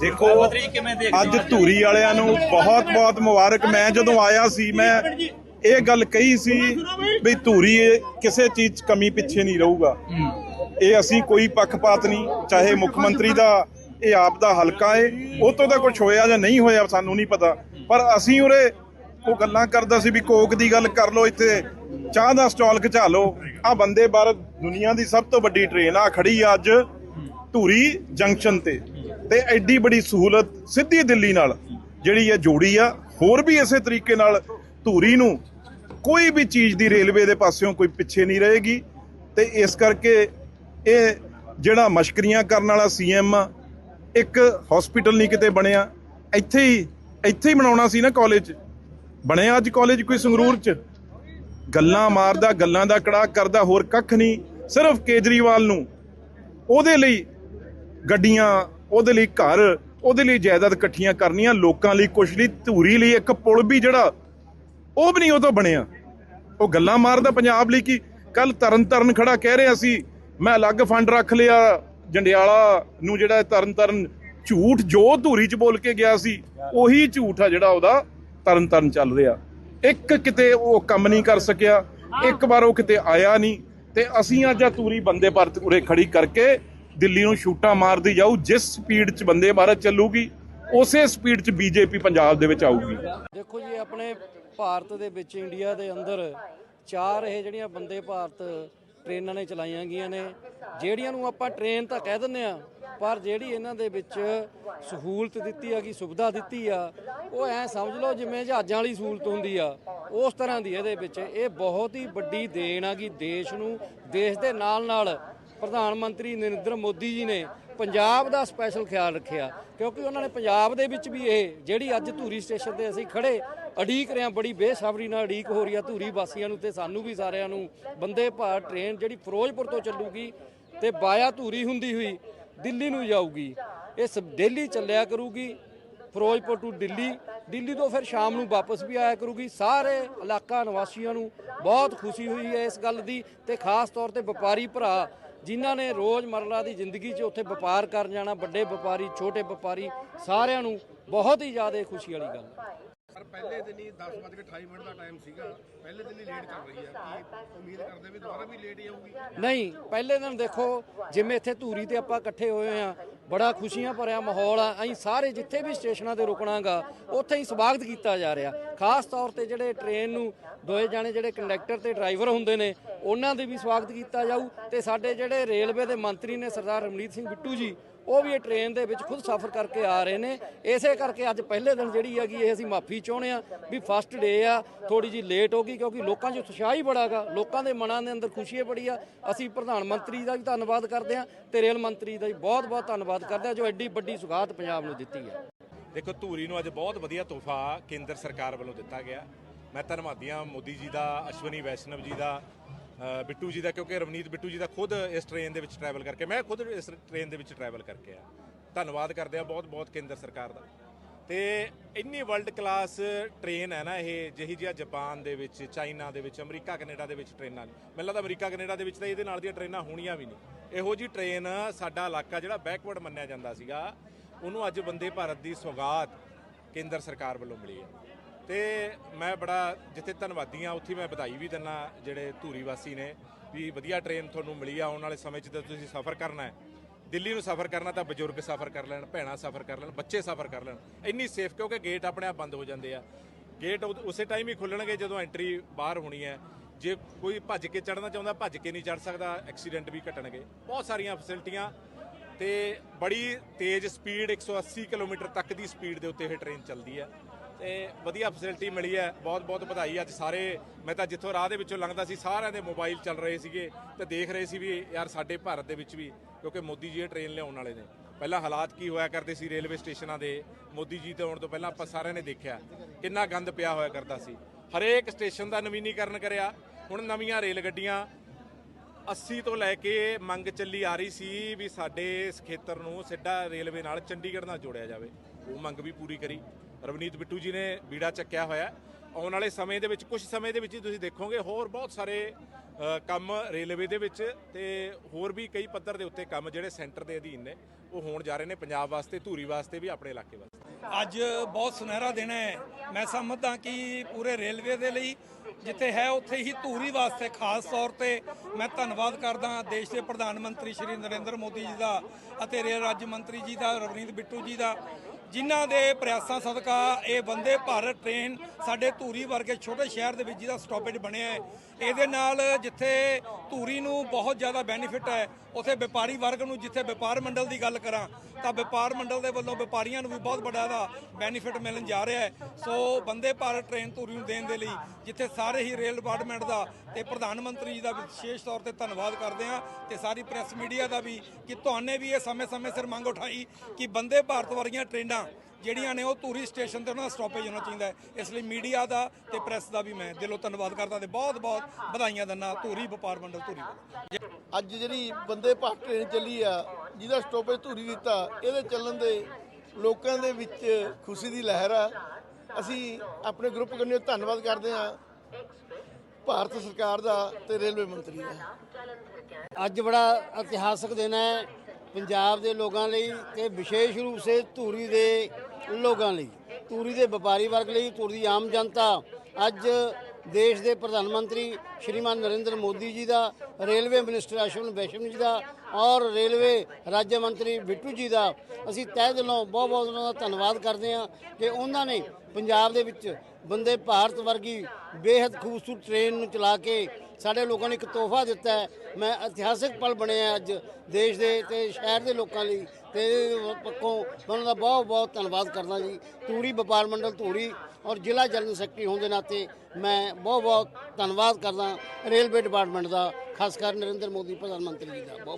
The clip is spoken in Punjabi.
ਦੇਖੋ, ਅੱਜ ਧੂਰੀ ਵਾਲਿਆਂ ਨੂੰ ਬਹੁਤ ਬਹੁਤ ਮੁਬਾਰਕ। ਮੈਂ ਜਦੋਂ ਆਇਆ ਸੀ, ਮੈਂ ਇਹ ਗੱਲ ਕਹੀ ਸੀ ਵੀ ਧੂਰੀ ਇਹ ਕਿਸੇ ਚੀਜ਼ 'ਚ ਕਮੀ ਪਿੱਛੇ ਨਹੀਂ ਰਹੂਗਾ। ਇਹ ਅਸੀਂ ਕੋਈ ਪੱਖਪਾਤ ਨਹੀਂ, ਚਾਹੇ ਮੁੱਖ ਮੰਤਰੀ ਦਾ, ਇਹ ਆਪ ਦਾ ਹਲਕਾ ਏ ਉਹ ਤੋਂ ਤਾਂ ਕੁਝ ਹੋਇਆ ਜਾਂ ਨਹੀਂ ਹੋਇਆ, ਸਾਨੂੰ ਨਹੀਂ ਪਤਾ। ਪਰ ਅਸੀਂ ਉਰੇ ਉਹ ਗੱਲਾਂ ਕਰਦਾ ਸੀ ਵੀ ਕੋਕ ਦੀ ਗੱਲ ਕਰ ਲਓ ਇੱਥੇ, ਚਾਹ ਦਾ ਸਟਾਲ ਖਿਚਾ ਲਓ। ਆ ਬੰਦੇ ਭਾਰਤ ਦੁਨੀਆ ਦੀ ਸਭ ਤੋਂ ਵੱਡੀ ਟ੍ਰੇਨ ਆ, ਖੜੀ ਆ ਅੱਜ ਧੂਰੀ ਜੰਕਸ਼ਨ ਤੇ। ਤੇ ਐਡੀ ਬੜੀ ਸਹੂਲਤ ਸਿੱਧੀ ਦਿੱਲੀ ਨਾਲ ਜਿਹੜੀ ਇਹ ਜੋੜੀ ਆ, ਹੋਰ ਵੀ ਇਸੇ ਤਰੀਕੇ ਨਾਲ ਧੂਰੀ ਨੂੰ ਕੋਈ ਵੀ ਚੀਜ਼ ਦੀ ਰੇਲਵੇ ਦੇ ਪਾਸਿਓਂ ਕੋਈ ਪਿੱਛੇ ਨਹੀਂ ਰਹੇਗੀ ਤੇ ਇਸ ਕਰਕੇ ਇਹ ਜਿਹੜਾ ਮਸ਼ਕਰੀਆਂ ਕਰਨ ਵਾਲਾ ਸੀਐਮ ਇੱਕ ਹਸਪੀਟਲ ਨਹੀਂ ਕਿਤੇ ਬਣਿਆ। ਇੱਥੇ ਹੀ ਇੱਥੇ ਹੀ ਬਣਾਉਣਾ ਸੀ ਨਾ ਕਾਲਜ ਬਣਿਆ ਅੱਜ ਕਾਲਜ ਕੋਈ ਸੰਗਰੂਰ ਚ? ਗੱਲਾਂ ਮਾਰਦਾ, ਗੱਲਾਂ ਦਾ ਕੜਾਕ ਕਰਦਾ, ਹੋਰ ਕੱਖ ਨਹੀਂ। ਸਿਰਫ ਕੇਜਰੀਵਾਲ ਨੂੰ ਉਹਦੇ ਲਈ ਗੱਡੀਆਂ ਉਹਦੇ ਲਈ ਘਰ, ਉਹਦੇ ਲਈ ਜਾਇਦਾਦ ਇਕੱਠੀਆਂ ਕਰਨੀਆਂ, ਲੋਕਾਂ ਲਈ ਕੁਛ ਲਈ ਧੂਰੀ ਲਈ ਇੱਕ ਪੁਲ ਵੀ ਜਿਹੜਾ ਉਹ ਵੀ ਨਹੀਂ ਉਹ ਤੋਂ ਬਣਿਆ। ਉਹ ਗੱਲਾਂ ਮਾਰਦਾ ਪੰਜਾਬ ਲਈ ਕਿ ਕੱਲ ਤਰਨ ਤਰਨ ਖੜਾ ਕਹਿ ਰਿਹਾ ਸੀ, ਮੈਂ ਅਲੱਗ ਫੰਡ ਰੱਖ ਲਿਆ, ਜੰਡਿਆਲਾ ਨੂੰ ਜਿਹੜਾ ਤਰਨ ਤਰਨ ਝੂਠ ਜੋ ਧੂਰੀ ਚ ਬੋਲ ਕੇ ਗਿਆ ਸੀ, ਉਹੀ ਝੂਠ ਆ ਜਿਹੜਾ ਉਹਦਾ ਤਰਨ ਤਰਨ ਚੱਲ ਰਿਹਾ। ਇੱਕ ਕਿਤੇ ਉਹ ਕੰਮ ਨਹੀਂ ਕਰ ਸਕਿਆ, ਇੱਕ ਵਾਰ ਉਹ ਕਿਤੇ ਆਇਆ ਨਹੀਂ, ਤੇ ਅਸੀਂ ਅੱਜ ਆ ਧੂਰੀ ਬੰਦੇ ਭਾਰਤ ਉਰੇ ਖੜੀ ਕਰਕੇ ਦਿੱਲੀ ਨੂੰ ਸ਼ੂਟਾਂ ਮਾਰਦੀ ਜਾਊ, ਜਿਸ ਸਪੀਡ ਚ ਬੰਦੇ ਭਾਰਤ ਚੱਲੂਗੀ, ਉਸੇ ਸਪੀਡ ਚ ਬੀਜੇਪੀ ਪੰਜਾਬ ਦੇ ਵਿੱਚ ਆਊਗੀ। ਦੇਖੋ ਜੀ, ਆਪਣੇ ਭਾਰਤ ਦੇ ਵਿੱਚ, ਇੰਡੀਆ ਦੇ ਅੰਦਰ ਚਾਰ ਇਹ ਜਿਹੜੀਆਂ ਬੰਦੇ ਭਾਰਤ ਟ੍ਰੇਨਾਂ ਨੇ ਚਲਾਈਆਂ ਗਈਆਂ ਨੇ, ਜਿਹੜੀਆਂ ਨੂੰ ਆਪਾਂ ਟ੍ਰੇਨ ਤਾਂ ਕਹਿ ਦਿੰਦੇ ਆ ਪਰ ਜਿਹੜੀ ਇਹਨਾਂ ਦੇ ਵਿੱਚ ਸਹੂਲਤ ਦਿੱਤੀ ਹੈਗੀ ਸੁਵਿਧਾ ਦਿੱਤੀ ਆ, ਉਹ ਐ ਸਮਝ ਲਓ ਜਿਵੇਂ ਜਹਾਜ਼ਾਂ ਵਾਲੀ ਸਹੂਲਤ ਹੁੰਦੀ ਆ, ਉਸ ਤਰ੍ਹਾਂ ਦੀ ਇਹਦੇ ਵਿੱਚ ਇਹ ਬਹੁਤ ਹੀ ਵੱਡੀ ਦੇਣ ਆ ਕਿ ਦੇਸ਼ ਨੂੰ, ਦੇਸ਼ ਦੇ ਨਾਲ ਨਾਲ ਪ੍ਰਧਾਨ ਮੰਤਰੀ ਨਰਿੰਦਰ ਮੋਦੀ ਜੀ ਨੇ ਪੰਜਾਬ ਦਾ ਸਪੈਸ਼ਲ ਖਿਆਲ ਰੱਖਿਆ, ਕਿਉਂਕਿ ਉਹਨਾਂ ਨੇ ਪੰਜਾਬ ਦੇ ਵਿੱਚ ਵੀ ਇਹ ਜਿਹੜੀ ਅੱਜ ਧੂਰੀ ਸਟੇਸ਼ਨ ਤੇ ਅਸੀਂ ਖੜੇ ਅਡੀਕ ਰਹੇ ਹਾਂ, ਬੜੀ ਬੇਸਬਰੀ ਨਾਲ ਅਡੀਕ ਹੋ ਰਹੀ ਆ ਧੂਰੀ ਵਾਸੀਆਂ ਨੂੰ ਤੇ ਸਾਨੂੰ ਵੀ ਸਾਰਿਆਂ ਨੂੰ, ਬੰਦੇ ਭਾਰਤ ਟ੍ਰੇਨ ਜਿਹੜੀ ਫਿਰੋਜ਼ਪੁਰ ਤੋਂ ਚੱਲੂਗੀ ਤੇ ਬਾਇਆ ਧੂਰੀ ਹੁੰਦੀ ਹੋਈ ਦਿੱਲੀ ਨੂੰ ਜਾਊਗੀ ਇਹ ਸਭ ਦਿੱਲੀ ਚੱਲਿਆ ਕਰੂਗੀ ਫਿਰੋਜ਼ਪੁਰ ਤੋਂ ਦਿੱਲੀ ਦਿੱਲੀ ਤੋਂ ਫਿਰ ਸ਼ਾਮ ਨੂੰ ਵਾਪਸ ਵੀ ਆਇਆ ਕਰੂਗੀ, ਸਾਰੇ ਇਲਾਕਾ ਨਿਵਾਸੀਆਂ ਨੂੰ ਬਹੁਤ ਖੁਸ਼ੀ ਹੋਈ ਹੈ ਇਸ ਗੱਲ ਦੀ ਤੇ ਖਾਸ ਤੌਰ ਤੇ ਵਪਾਰੀ ਭਰਾ ਜਿਨ੍ਹਾਂ ਨੇ ਰੋਜ਼ਮਰਰਾ ਦੀ ਜ਼ਿੰਦਗੀ 'ਚ ਉੱਥੇ ਵਪਾਰ ਕਰਨ ਜਾਣਾ, ਵੱਡੇ ਵਪਾਰੀ, ਛੋਟੇ ਵਪਾਰੀ, ਸਾਰਿਆਂ ਨੂੰ ਬਹੁਤ ਹੀ ਜ਼ਿਆਦਾ ਖੁਸ਼ੀ ਵਾਲੀ ਗੱਲ ਹੈ। ਪਰ ਪਹਿਲੇ ਦਿਨ ਹੀ 10:28 ਮਿੰਟ ਦਾ ਟਾਈਮ ਸੀਗਾ। ਪਹਿਲੇ ਦਿਨ ਹੀ ਲੇਟ ਚੱਲ ਰਹੀ ਹੈ ਕੀ ਉਮੀਦ ਕਰਦੇ ਵੀ ਦੁਬਾਰਾ ਵੀ ਲੇਟ ਹੀ ਆਊਗੀ? ਨਹੀਂ, ਪਹਿਲੇ ਦਿਨ ਦੇਖੋ, ਜਿਵੇਂ ਇੱਥੇ ਧੂਰੀ ਤੇ ਆਪਾਂ ਇਕੱਠੇ ਹੋਏ ਆ, ਬੜਾ ਖੁਸ਼ੀਆਂ ਭਰਿਆ ਮਾਹੌਲ ਆ। ਅਸੀਂ ਸਾਰੇ ਜਿੱਥੇ ਵੀ ਸਟੇਸ਼ਨਾਂ ਤੇ ਰੁਕਣਾਗਾ ਉੱਥੇ ਹੀ ਸਵਾਗਤ ਕੀਤਾ ਜਾ ਰਿਹਾ। ਖਾਸ ਤੌਰ ਤੇ ਜਿਹੜੇ ਟ੍ਰੇਨ ਨੂੰ ਦੋਏ ਜਾਣੇ ਜਿਹੜੇ ਕੰਡਕਟਰ ਤੇ ਡਰਾਈਵਰ ਹੁੰਦੇ ਨੇ, ਉਹਨਾਂ ਦੇ ਵੀ ਸਵਾਗਤ ਕੀਤਾ ਜਾਊ। ਤੇ ਸਾਡੇ ਜਿਹੜੇ ਰੇਲਵੇ ਦੇ ਮੰਤਰੀ ਨੇ ਸਰਦਾਰ ਰਮਨੀਤ ਸਿੰਘ ਬਿੱਟੂ ਜੀ ਉਹ ਵੀ ਇਹ ਟ੍ਰੇਨ ਦੇ ਵਿੱਚ ਖੁਦ ਸਫ਼ਰ ਕਰਕੇ ਆ ਰਹੇ ਨੇ। ਇਸੇ ਕਰਕੇ ਅੱਜ ਪਹਿਲੇ ਦਿਨ ਜਿਹੜੀ ਹੈਗੀ ਇਹ ਅਸੀਂ ਮਾਫੀ ਚਾਹੁੰਦੇ ਆ ਵੀ ਫਸਟ ਡੇ ਆ ਥੋੜੀ ਜੀ ਲੇਟ ਹੋ ਗਈ ਕਿਉਂਕਿ ਲੋਕਾਂ 'ਚ ਉਤਸ਼ਾਹ ਹੀ ਬੜਾਗਾ ਲੋਕਾਂ ਦੇ ਮਨਾਂ ਦੇ ਅੰਦਰ ਖੁਸ਼ੀ ਹੈ ਬੜੀ ਆ। ਅਸੀਂ ਪ੍ਰਧਾਨ ਮੰਤਰੀ ਦਾ ਵੀ ਧੰਨਵਾਦ ਕਰਦੇ ਆ ਤੇ ਰੇਲ ਮੰਤਰੀ ਦਾ ਵੀ ਬਹੁਤ ਬਹੁਤ ਧੰਨਵਾਦ ਕਰਦੇ ਆ ਜੋ ਐਡੀ ਵੱਡੀ ਸੁਗਾਤ ਪੰਜਾਬ ਨੂੰ ਦਿੱਤੀ ਹੈ। ਦੇਖੋ, ਧੂਰੀ ਨੂੰ ਅੱਜ ਬਹੁਤ ਵਧੀਆ ਤੋਹਫਾ ਕੇਂਦਰ ਸਰਕਾਰ ਵੱਲੋਂ ਦਿੱਤਾ ਗਿਆ। ਮੈਂ ਧੰਨਵਾਦੀ ਹਾਂ ਮੋਦੀ ਜੀ ਦਾ, ਅਸ਼ਵਨੀ ਵੈਸ਼ਨਵ ਜੀ ਦਾ ਬਿੱਟੂ ਜੀ ਦਾ, ਕਿਉਂਕਿ ਰਵਨੀਤ ਬਿੱਟੂ ਜੀ ਦਾ ਖੁਦ ਇਸ ਟ੍ਰੇਨ ਦੇ ਵਿੱਚ ਟਰੈਵਲ ਕਰਕੇ, ਮੈਂ ਖੁਦ ਇਸ ਟ੍ਰੇਨ ਦੇ ਵਿੱਚ ਟਰੈਵਲ ਕਰਕੇ ਆ। ਧੰਨਵਾਦ ਕਰਦੇ ਆ ਬਹੁਤ ਬਹੁਤ ਕੇਂਦਰ ਸਰਕਾਰ ਦਾ। ਤੇ ਇੰਨੀ ਵਰਲਡ ਕਲਾਸ ਟ੍ਰੇਨ ਹੈ ਨਾ ਇਹ, ਜਿਹੀ ਜਿਹਾ ਜਾਪਾਨ ਦੇ ਵਿੱਚ ਚਾਈਨਾ ਦੇ ਵਿੱਚ ਅਮਰੀਕਾ ਕੈਨੇਡਾ ਦੇ ਵਿੱਚ ਟ੍ਰੇਨਾਂ ਨੇ। ਮੈਨੂੰ ਲੱਗਦਾ ਅਮਰੀਕਾ ਕੈਨੇਡਾ ਦੇ ਵਿੱਚ ਤਾਂ ਇਹਦੇ ਨਾਲ ਦੀਆਂ ਟ੍ਰੇਨਾਂ ਹੋਣੀਆਂ ਵੀ ਨਹੀਂ। ਇਹੋ ਜੀ ਟ੍ਰੇਨ ਸਾਡਾ ਇਲਾਕਾ ਜਿਹੜਾ ਬੈਕਵਰਡ ਮੰਨਿਆ ਜਾਂਦਾ ਸੀਗਾ, ਉਹਨੂੰ ਅੱਜ ਬੰਦੇ ਭਾਰਤ ਦੀ ਸੌਗਾਤ ਕੇਂਦਰ ਸਰਕਾਰ ਵੱਲੋਂ ਮਿਲੀ ਹੈ। ਤੇ ਮੈਂ ਬੜਾ ਜਿੱਥੇ ਧੰਨਵਾਦੀ ਆ ਉੱਥੇ ਮੈਂ ਵਧਾਈ ਵੀ ਦਿੰਨਾ ਜਿਹੜੇ ਧੂਰੀ ਵਾਸੀ ਨੇ ਵੀ ਵਧੀਆ ਟ੍ਰੇਨ ਤੁਹਾਨੂੰ ਮਿਲੀ ਆ, ਆਉਣ ਵਾਲੇ ਸਮੇਂ 'ਚ ਤਾਂ ਤੁਸੀਂ ਸਫ਼ਰ ਕਰਨਾ ਹੈ। ਦਿੱਲੀ ਨੂੰ ਸਫ਼ਰ ਕਰਨਾ ਤਾਂ ਬਜ਼ੁਰਗ ਸਫ਼ਰ ਕਰ ਲੈਣ, ਭੈਣਾਂ ਸਫ਼ਰ ਕਰ ਲੈਣ, ਬੱਚੇ ਸਫ਼ਰ ਕਰ ਲੈਣ। ਇੰਨੀ ਸੇਫ ਕਿਉਂਕਿ ਗੇਟ ਆਪਣੇ ਆਪ ਬੰਦ ਹੋ ਜਾਂਦੇ ਆ। ਗੇਟ ਉਦ- ਉਸੇ ਟਾਈਮ ਹੀ ਖੁੱਲਣਗੇ ਜਦੋਂ ਐਂਟਰੀ ਬਾਹਰ ਹੋਣੀ ਹੈ। ਜੇ ਕੋਈ ਭੱਜ ਕੇ ਚੜਨਾ ਚਾਹੁੰਦਾ, ਭੱਜ ਕੇ ਨਹੀਂ ਚੜ ਸਕਦਾ ਐਕਸੀਡੈਂਟ ਵੀ ਘਟਣਗੇ। ਬਹੁਤ ਸਾਰੀਆਂ ਫੈਸਿਲਿਟੀਆਂ ਤੇ ਬੜੀ ਤੇਜ਼ ਸਪੀਡ 180 ਕਿਲੋਮੀਟਰ ਤੱਕ ਦੀ ਸਪੀਡ ਦੇ ਉੱਤੇ ਇਹ ਟ੍ਰੇਨ ਚੱਲਦੀ ਹੈ। ਤੇ ਵਧੀਆ ਫੈਸਿਲਿਟੀ ਮਿਲੀ ਹੈ। ਬਹੁਤ ਬਹੁਤ ਵਧਾਈ ਅੱਜ ਸਾਰੇ, ਮੈਂ ਤਾਂ ਜਿੱਥੋਂ ਰਾਹ ਦੇ ਵਿੱਚੋਂ ਲੰਘਦਾ ਸੀ, ਸਾਰਿਆਂ ਦੇ ਮੋਬਾਈਲ ਚੱਲ ਰਹੇ ਸੀਗੇ ਤੇ ਦੇਖ ਰਹੇ ਸੀ ਵੀ ਯਾਰ ਸਾਡੇ ਭਾਰਤ ਦੇ ਵਿੱਚ ਵੀ, ਕਿਉਂਕਿ ਮੋਦੀ ਜੀ ਇਹ ਟ੍ਰੇਨ ਲਿਆਉਣ ਵਾਲੇ ਨੇ। ਪਹਿਲਾਂ ਹਾਲਾਤ ਕੀ ਹੋਇਆ ਕਰਦੇ ਸੀ ਰੇਲਵੇ ਸਟੇਸ਼ਨਾਂ ਦੇ, ਮੋਦੀ ਜੀ ਤੇ ਆਉਣ ਤੋਂ ਪਹਿਲਾਂ ਆਪਾਂ ਸਾਰਿਆਂ ਨੇ ਦੇਖਿਆ, ਕਿੰਨਾ ਗੰਦ ਪਿਆ ਹੋਇਆ ਕਰਦਾ ਸੀ। ਹਰੇਕ ਸਟੇਸ਼ਨ ਦਾ ਨਵੀਨੀਕਰਨ ਕਰਿਆ, ਹੁਣ ਨਵੀਆਂ ਰੇਲ ਗੱਡੀਆਂ 80 ਤੋਂ ਲੈ ਕੇ ਮੰਗ ਚੱਲੀ ਆ ਰਹੀ ਸੀ ਵੀ ਸਾਡੇ ਇਸ ਖੇਤਰ ਨੂੰ ਸਿੱਧਾ ਰੇਲਵੇ ਨਾਲ ਚੰਡੀਗੜ੍ਹ ਨਾਲ ਜੋੜਿਆ ਜਾਵੇ। ਉਹ ਮੰਗ ਵੀ ਪੂਰੀ ਕਰੀ। ਰਵਨੀਤ ਬਿੱਟੂ ਜੀ ਨੇ ਬੀੜਾ ਚੱਕਿਆ ਹੋਇਆ ਆਉਣ ਵਾਲੇ ਸਮੇਂ ਦੇ ਵਿੱਚ, ਕੁਝ ਸਮੇਂ ਦੇ ਵਿੱਚ ਹੀ ਤੁਸੀਂ ਦੇਖੋਗੇ, ਹੋਰ ਬਹੁਤ ਸਾਰੇ ਕੰਮ ਰੇਲਵੇ ਦੇ ਵਿੱਚ ਤੇ ਹੋਰ ਵੀ ਕਈ ਪੱਧਰ ਦੇ ਉੱਤੇ ਕੰਮ ਜਿਹੜੇ ਸੈਂਟਰ ਦੇ ਅਧੀਨ ਨੇ, ਉਹ ਹੋਣ ਜਾ ਰਹੇ ਨੇ ਪੰਜਾਬ ਵਾਸਤੇ, ਧੂਰੀ ਵਾਸਤੇ ਵੀ ਆਪਣੇ ਇਲਾਕੇ ਵਾਸਤੇ। ਅੱਜ ਬਹੁਤ ਸੁਨਹਿਰਾ ਦਿਨ ਹੈ। ਮੈਂ ਸਮਝਦਾ ਕਿ ਪੂਰੇ ਰੇਲਵੇ ਦੇ ਲਈ ਜਿੱਥੇ ਹੈ, ਉੱਥੇ ਹੀ ਧੂਰੀ ਵਾਸਤੇ ਖਾਸ ਤੌਰ ਤੇ ਮੈਂ ਧੰਨਵਾਦ ਕਰਦਾ ਦੇਸ਼ ਦੇ ਪ੍ਰਧਾਨ ਮੰਤਰੀ ਸ਼੍ਰੀ ਨਰਿੰਦਰ ਮੋਦੀ ਜੀ ਦਾ ਅਤੇ ਰੇਲ ਰਾਜ ਮੰਤਰੀ ਜੀ ਦਾ, ਰਵਨੀਤ ਬਿੱਟੂ ਜੀ ਦਾ। ਜਿਨ੍ਹਾਂ ਦੇ ਪ੍ਰਯਾਸਾਂ ਸਦਕਾ ਇਹ ਬੰਦੇ ਭਾਰਤ ਟ੍ਰੇਨ ਸਾਡੇ ਧੂਰੀ ਵਰਗੇ ਛੋਟੇ ਸ਼ਹਿਰ ਦੇ ਵਿੱਚ ਜਿਹਦਾ ਸਟਾਪੇਜ ਬਣਿਆ ਹੈ। ਇਹਦੇ ਨਾਲ ਜਿੱਥੇ ਧੂਰੀ ਨੂੰ ਬਹੁਤ ਜ਼ਿਆਦਾ ਬੈਨੀਫਿਟ ਹੈ, ਉਥੇ ਵਪਾਰੀ ਵਰਗ ਨੂੰ ਜਿੱਥੇ ਵਪਾਰ ਮੰਡਲ ਦੀ ਗੱਲ ਕਰਾਂ, ਤਾਂ ਵਪਾਰ ਮੰਡਲ ਦੇ ਵੱਲੋਂ ਵਪਾਰੀਆਂ ਨੂੰ ਵੀ ਬਹੁਤ ਵੱਡਾ ਦਾ ਬੈਨੀਫਿਟ ਮਿਲਣ ਜਾ ਰਿਹਾ ਹੈ। ਸੋ ਬੰਦੇ ਭਾਰਤ ਟ੍ਰੇਨ ਧੂਰੀ ਨੂੰ ਦੇਣ ਦੇ ਲਈ ਜਿੱਥੇ ਸਾਰੇ ਹੀ ਰੇਲ ਡਿਪਾਰਟਮੈਂਟ ਦਾ ਤੇ ਪ੍ਰਧਾਨ ਮੰਤਰੀ ਜੀ ਦਾ ਵਿਸ਼ੇਸ਼ ਤੌਰ ਤੇ ਧੰਨਵਾਦ ਕਰਦੇ ਹਾਂ ਤੇ ਸਾਰੀ ਪ੍ਰੈਸ ਮੀਡੀਆ ਦਾ ਵੀ ਕਿ ਤੁਹਾਨੇ ਵੀ ਇਹ ਸਮੇਂ-ਸਮੇਂ ਸਿਰ ਮੰਗ ਉਠਾਈ ਕਿ ਬੰਦੇ ਭਾਰਤ ਵਰਗੀਆਂ ਟ੍ਰੇਨਾਂ ਜਿਹੜੀਆਂ ਨੇ ਉਹ ਧੂਰੀ ਸਟੇਸ਼ਨ ਤੇ ਉਹਨਾਂ ਦਾ ਸਟਾਪੇਜ ਹੋਣਾ ਚਾਹੀਦਾ ਹੈ। ਇਸ ਲਈ ਮੀਡੀਆ ਦਾ ਤੇ ਪ੍ਰੈਸ ਦਾ ਵੀ ਮੈਂ ਦਿਲੋਂ ਧੰਨਵਾਦ ਕਰਦਾ ਤੇ ਬਹੁਤ-ਬਹੁਤ ਵਧਾਈਆਂ ਦਿੰਦਾ ਧੂਰੀ ਵਪਾਰ ਮੰਡਲ ਧੂਰੀ ਅੱਜ ਜਿਹੜੀ ਬੰਦੇ ਭਾਰਤ ਟ੍ਰੇਨ ਚੱਲੀ ਆ ਜਿਹਦਾ ਸਟਾਪੇਜ ਧੂਰੀ ਦਿੱਤਾ ਇਹਦੇ ਚੱਲਣ ਦੇ ਲੋਕਾਂ ਦੇ ਵਿੱਚ ਖੁਸ਼ੀ ਦੀ ਲਹਿਰ ਆ। ਅਸੀਂ ਆਪਣੇ ਗਰੁੱਪ ਕੰਨੇ ਧੰਨਵਾਦ ਕਰਦੇ ਆ ਭਾਰਤ ਸਰਕਾਰ ਦਾ ਤੇ ਰੇਲਵੇ ਮੰਤਰੀ ਦਾ। ਅੱਜ ਬੜਾ ਇਤਿਹਾਸਕ ਦਿਨ ਹੈ। ਪੰਜਾਬ ਦੇ ਲੋਕਾਂ ਲਈ ਤੇ ਵਿਸ਼ੇਸ਼ ਰੂਪ ਸੇ ਧੂਰੀ ਦੇ ਲੋਕਾਂ ਲਈ। ਧੂਰੀ ਦੇ ਵਪਾਰੀ ਵਰਗ ਲਈ ਧੂਰੀ ਦੀ ਆਮ ਜਨਤਾ। ਅੱਜ ਦੇਸ਼ ਦੇ ਪ੍ਰਧਾਨ ਮੰਤਰੀ ਸ਼੍ਰੀਮਾਨ ਨਰਿੰਦਰ ਮੋਦੀ ਜੀ ਦਾ, ਰੇਲਵੇ ਮਿਨਿਸਟਰ ਅਸ਼ਵਨ ਵੈਸ਼ਨਵ ਜੀ ਦਾ ਔਰ ਰੇਲਵੇ ਰਾਜ ਮੰਤਰੀ ਬਿੱਟੂ ਜੀ ਦਾ ਅਸੀਂ ਤਹਿ ਦਿਲੋਂ ਬਹੁਤ ਬਹੁਤ ਉਹਨਾਂ ਦਾ ਧੰਨਵਾਦ ਕਰਦੇ ਹਾਂ ਕਿ ਉਹਨਾਂ ਨੇ ਪੰਜਾਬ ਦੇ ਵਿੱਚ ਬੰਦੇ ਭਾਰਤ ਵਰਗੀ ਬੇहद ਖੂਬਸੂਰਤ ਟ੍ਰੇਨ ਨੂੰ ਚਲਾ ਕੇ ਸਾਡੇ ਲੋਕਾਂ ਨੂੰ ਇੱਕ ਤੋਹਫਾ ਦਿੱਤਾ ਹੈ। ਮੈਂ ਇਤਿਹਾਸਿਕ ਪਲ ਬਣਿਆ ਅੱਜ ਦੇਸ਼ ਦੇ ਤੇ ਸ਼ਹਿਰ ਦੇ ਲੋਕਾਂ ਲਈ ਤੇ ਇਹਦੇ ਪੱਖੋਂ ਉਹਨਾਂ ਦਾ ਬਹੁਤ ਬਹੁਤ ਧੰਨਵਾਦ ਕਰਦਾ ਜੀ। ਧੂਰੀ ਵਪਾਰ ਮੰਡਲ ਧੂਰੀ ਔਰ ਜ਼ਿਲ੍ਹਾ ਜਨਰਲ ਸੈਕਟਰੀ ਹੋਣ ਦੇ ਨਾਤੇ ਮੈਂ ਬਹੁਤ ਬਹੁਤ ਧੰਨਵਾਦ ਕਰਦਾ ਰੇਲਵੇ ਡਿਪਾਰਟਮੈਂਟ ਦਾ, ਖਾਸ ਕਰ ਨਰਿੰਦਰ ਮੋਦੀ, ਪ੍ਰਧਾਨ ਮੰਤਰੀ ਜੀ ਦਾ। ਬਹੁਤ